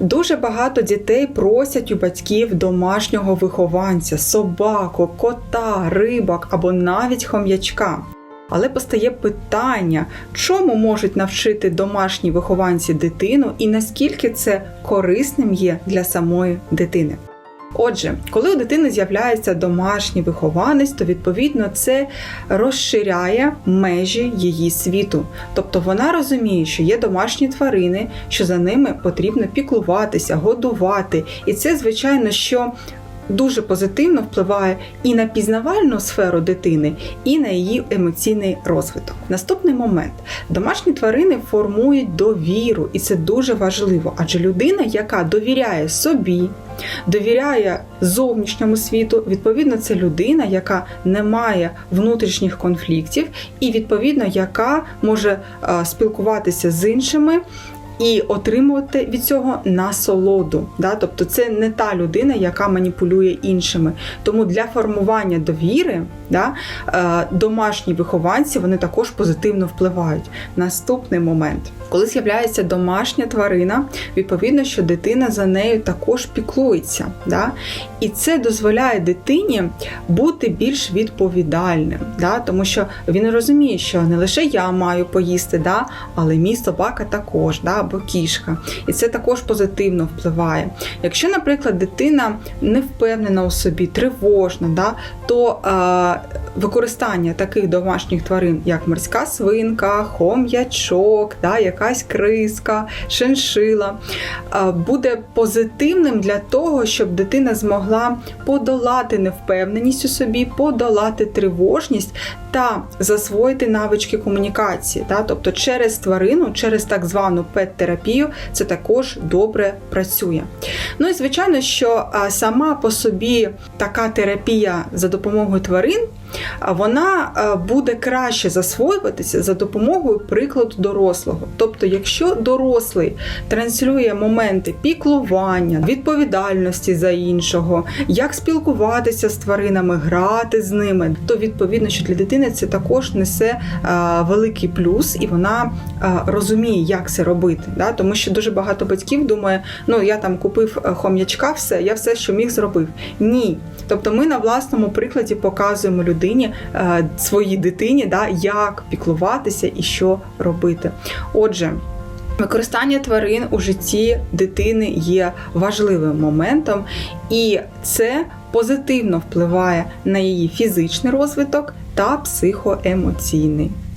Дуже багато дітей просять у батьків домашнього вихованця, собаку, кота, рибок або навіть хом'ячка. Але постає питання, чому можуть навчити домашні вихованці дитину і наскільки це корисним є для самої дитини. Отже, коли у дитини з'являється домашній вихованець, то відповідно це розширяє межі її світу. Тобто вона розуміє, що є домашні тварини, що за ними потрібно піклуватися, годувати. І це, звичайно, що дуже позитивно впливає і на пізнавальну сферу дитини, і на її емоційний розвиток. Наступний момент: домашні тварини формують довіру, і це дуже важливо, адже людина, яка довіряє собі, довіряє зовнішньому світу, відповідно, це людина, яка не має внутрішніх конфліктів, і відповідно, яка може е, спілкуватися з іншими. І отримувати від цього насолоду. Да? Тобто це не та людина, яка маніпулює іншими. Тому для формування довіри да, е, домашні вихованці вони також позитивно впливають. Наступний момент. Коли з'являється домашня тварина, відповідно, що дитина за нею також піклується. Да? І це дозволяє дитині бути більш відповідальним, да? тому що він розуміє, що не лише я маю поїсти, да? але мій собака також, да? Або кішка. І це також позитивно впливає. Якщо, наприклад, дитина не впевнена у собі, тривожна, да? То е, використання таких домашніх тварин, як морська свинка, хом'ячок, да? якась криска, шиншила, е, буде позитивним для того, щоб дитина змогла подолати невпевненість у собі, подолати тривожність та засвоїти навички комунікації. Да? Тобто через тварину, через так звану пет-терапію, це також добре працює. Ну і звичайно, що а, сама по собі така терапія за допомогою тварин. Вона буде краще засвоюватися за допомогою прикладу дорослого. Тобто, якщо дорослий транслює моменти піклування, відповідальності за іншого, як спілкуватися з тваринами, грати з ними, то відповідно, що для дитини це також несе великий плюс, і вона розуміє, як це робити. Да? Тому що дуже багато батьків думає, ну я там купив е, хом'ячка, все, я все, що міг, зробив. Ні. Тобто ми на власному прикладі показуємо людині, е, своїй дитині, да, як піклуватися і що робити. Отже. Використання тварин у житті дитини є важливим моментом, і це позитивно впливає на її фізичний розвиток та психоемоційний.